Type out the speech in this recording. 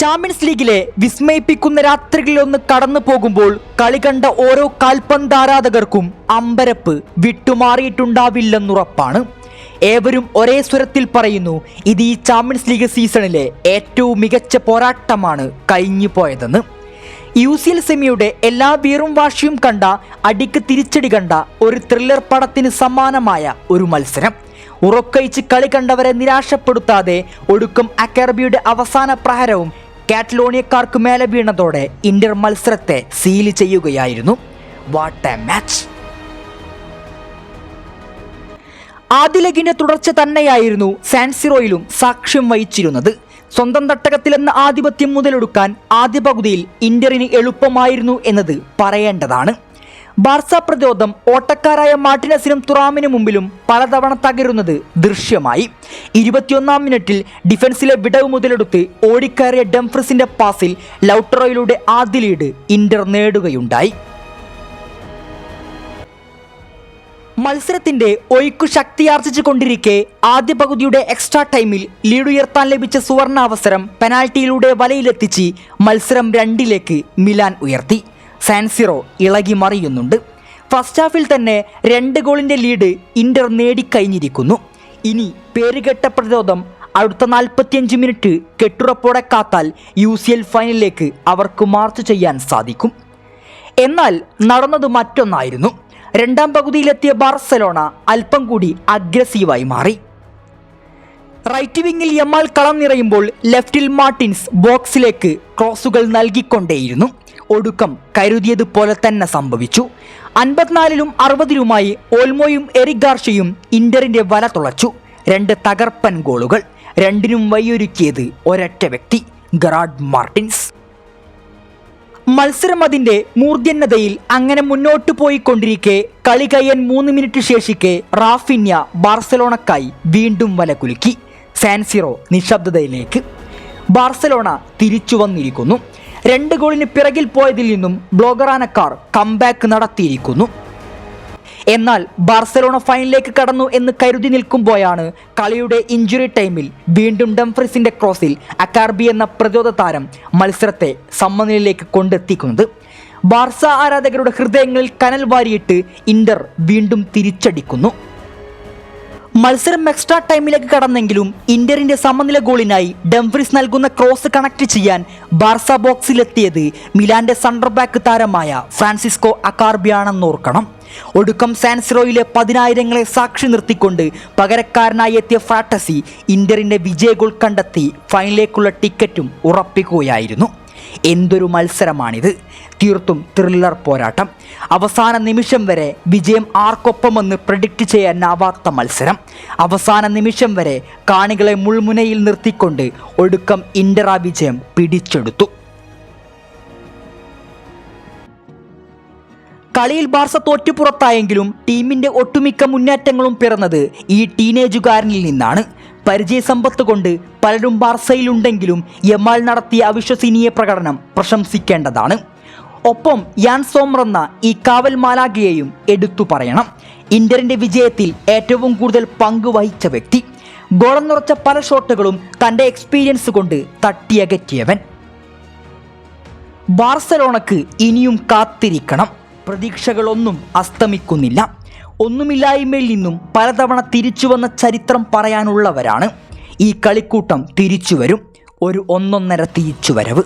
Champions ലീഗിലെ വിസ്മയിപ്പിക്കുന്ന രാത്രികളിലൊന്ന് കടന്നു പോകുമ്പോൾ കളി കണ്ട ഓരോ കാൽപന്താരാധകർക്കും അമ്പരപ്പ് വിട്ടുമാറിയിട്ടുണ്ടാവില്ലെന്നുറപ്പാണ്. ഏവരും ഒരേ സ്വരത്തിൽ പറയുന്നു ഇത് ഈ ചാമ്പ്യൻസ് ലീഗ് സീസണിലെ ഏറ്റവും മികച്ച പോരാട്ടമാണ് കഴിഞ്ഞു പോയതെന്ന് യു സി എൽ സെമിയുടെ എല്ലാ വീറും വാശിയും കണ്ട അടിക്ക് തിരിച്ചടി കണ്ട ഒരു ത്രില്ലർ പടത്തിന് സമാനമായ ഒരു മത്സരം. ഉറക്കയിച്ച് കളി കണ്ടവരെ നിരാശപ്പെടുത്താതെ ഒടുക്കം അക്കാർബിയുടെ അവസാന പ്രഹരവും കാറ്റലോണിയക്കാർക്ക് മേലെ വീണതോടെ ഇന്റർ മത്സരത്തെ സീൽ ചെയ്യുകയായിരുന്നു. വാട്ട് എ മാച്ച് ആദ്യ ലെഗിന്റെ തുടർച്ച തന്നെയായിരുന്നു സാൻസിറോയിലും സാക്ഷ്യം വഹിച്ചിരുന്നത്. സ്വന്തം തട്ടകത്തിലെന്ന ആധിപത്യം മുതലെടുക്കാൻ ആദ്യ പകുതിയിൽ ഇന്ററിന് എളുപ്പമായിരുന്നു എന്നത് പറയേണ്ടതാണ്. ബാർസ പ്രതിരോധം ഓട്ടക്കാരായ മാർട്ടിനസിനും തുറാമിനും മുമ്പിലും പലതവണ തകരുന്നത് ദൃശ്യമായി. ഇരുപത്തിയൊന്നാം മിനിറ്റിൽ ഡിഫൻസിലെ വിടവ് മുതലെടുത്ത് ഓടിക്കയറിയ ഡംഫ്രിസിന്റെ പാസിൽ ലൗട്ടറോയിലൂടെ ആദ്യ ലീഡ് ഇന്റർ നേടുകയുണ്ടായി. മത്സരത്തിന്റെ ഒഴുക്കു ശക്തിയാർജിച്ചു കൊണ്ടിരിക്കെ ആദ്യ പകുതിയുടെ എക്സ്ട്രാ ടൈമിൽ ലീഡ് ഉയർത്താൻ ലഭിച്ച സുവർണ അവസരം പെനാൽറ്റിയിലൂടെ വലയിലെത്തിച്ച് മത്സരം രണ്ടിലേക്ക് മിലാൻ ഉയർത്തി. സാൻസിറോ ഇളകി മറിയുന്നുണ്ട്. ഫസ്റ്റ് ഹാഫിൽ തന്നെ രണ്ട് ഗോളിന്റെ ലീഡ് ഇന്റർ നേടിക്കഴിഞ്ഞിരിക്കുന്നു ഇനി പേരുകെട്ട പ്രതിരോധം അടുത്ത നാൽപ്പത്തിയഞ്ച് മിനിറ്റ് കെട്ടുറപ്പോടെ കാത്താൽ യു സി എൽ ഫൈനലിലേക്ക് അവർക്ക് മാർച്ച് ചെയ്യാൻ സാധിക്കും. എന്നാൽ നടന്നത് മറ്റൊന്നായിരുന്നു. രണ്ടാം പകുതിയിലെത്തിയ ബാർസലോണ അല്പം കൂടി അഗ്രസീവായി മാറി. റൈറ്റ് വിങ്ങിൽ യമാൽ കളം നിറയുമ്പോൾ ലെഫ്റ്റിൽ മാർട്ടിൻസ് ബോക്സിലേക്ക് ക്രോസുകൾ നൽകിക്കൊണ്ടേയിരുന്നു. ഒടുക്കം കരുതിയതുപോലെ തന്നെ സംഭവിച്ചു. അൻപത്തിനാലിലും അറുപതിലുമായി ഓൽമോയും എറിക് ഗാർഷയും ഇന്ററിന്റെ വല തുളച്ചു. രണ്ട് തകർപ്പൻ ഗോളുകൾ രണ്ടിനും വഴിയൊരുക്കിയത് ഒരൊറ്റ വ്യക്തി ഗറാഡ് മാർട്ടിൻസ്. മത്സരം അതിന്റെ മൂർധന്യതയിൽ അങ്ങനെ മുന്നോട്ട് പോയിക്കൊണ്ടിരിക്കെ കളി കയ്യൻ മൂന്ന് മിനിറ്റ് ശേഷിക്കെ റാഫിന്യ ബാർസലോണക്കായി വീണ്ടും വല കുലുക്കി. സാൻസിറോ നിശബ്ദതയിലേക്ക്. ബാർസലോണ തിരിച്ചു വന്നിരിക്കുന്നു. രണ്ട് ഗോളിന് പിറകിൽ പോയതിൽ നിന്നും ബ്ലോഗറാനക്കാർ കംബാക്ക് നടത്തിയിരിക്കുന്നു. എന്നാൽ ബാർസലോണ ഫൈനലിലേക്ക് കടന്നു എന്ന് കരുതി നിൽക്കുമ്പോഴാണ് കളിയുടെ ഇഞ്ചുറി ടൈമിൽ വീണ്ടും ഡംഫ്രിസിന്റെ ക്രോസിൽ അക്കാർബി എന്ന പ്രതിരോധ താരം മത്സരത്തെ സമനിലയിലേക്ക് കൊണ്ടെത്തിക്കുന്നത്. ബാർസ ആരാധകരുടെ ഹൃദയങ്ങളിൽ കനൽ വാരിയിട്ട് ഇന്റർ വീണ്ടും തിരിച്ചടിക്കുന്നു. മത്സരം എക്സ്ട്രാ ടൈമിലേക്ക് കടന്നെങ്കിലും ഇന്ററിന്റെ സമനില ഗോളിനായി ഡംഫ്രിസ് നൽകുന്ന ക്രോസ് കണക്ട് ചെയ്യാൻ ബാർസ ബോക്സിലെത്തിയത് മിലാന്റെ സെൻട്രൽ ബാക്ക് താരമായ ഫ്രാൻസിസ്കോ അക്കാർബിയാണെന്നോർക്കണം ഒടുക്കം സാൻസിറോയിലെ പതിനായിരങ്ങളെ സാക്ഷി നിർത്തിക്കൊണ്ട് പകരക്കാരനായി എത്തിയ ഫ്രാട്ടസി ഇന്ററിന്റെ വിജയ ഗോൾ കണ്ടെത്തി ഫൈനലിലേക്കുള്ള ടിക്കറ്റും ഉറപ്പിക്കുകയായിരുന്നു. എന്തൊരു മത്സരമാണിത്. തീർത്തും ത്രില്ലർ പോരാട്ടം. അവസാന നിമിഷം വരെ വിജയം ആർക്കൊപ്പമെന്ന് പ്രഡിക്റ്റ് ചെയ്യാനാവാത്ത മത്സരം. അവസാന നിമിഷം വരെ കാണികളെ മുൾമുനയിൽ നിർത്തിക്കൊണ്ട് ഒടുക്കം ഇൻഡറ വിജയം പിടിച്ചെടുത്തു. കളിയിൽ ബാർസ തോറ്റുപുറത്തായെങ്കിലും ടീമിന്റെ ഒട്ടുമിക്ക മുന്നേറ്റങ്ങളും പിറന്നത് ഈ ടീനേജുകാരനിൽ നിന്നാണ്. പരിചയസമ്പത്ത് കൊണ്ട് പലരും ബാർസയിലുണ്ടെങ്കിലും യമാൽ നടത്തിയ അവിശ്വസനീയ പ്രകടനം പ്രശംസിക്കേണ്ടതാണ്. ഒപ്പം യാൻ സോമർ എന്ന ഈ കാവൽ മാലാഗയെയും എടുത്തു പറയണം. ഇന്ററിന്റെ വിജയത്തിൽ ഏറ്റവും കൂടുതൽ പങ്ക് വഹിച്ച വ്യക്തി. ഗോളെന്നുറച്ച പല ഷോട്ടുകളും തന്റെ എക്സ്പീരിയൻസ് കൊണ്ട് തട്ടിയകറ്റിയവൻ. ബാർസലോണക്ക് ഇനിയും കാത്തിരിക്കണം. പ്രതീക്ഷകളൊന്നും അസ്തമിക്കുന്നില്ല. ഒന്നുമില്ലായ്മയിൽ നിന്നും പലതവണ തിരിച്ചു വന്ന ചരിത്രം പറയാനുള്ളവരാണ്. ഈ കളിക്കൂട്ടം തിരിച്ചു വരും. ഒരു ഒന്നൊന്നര തിരിച്ചുവരവ്.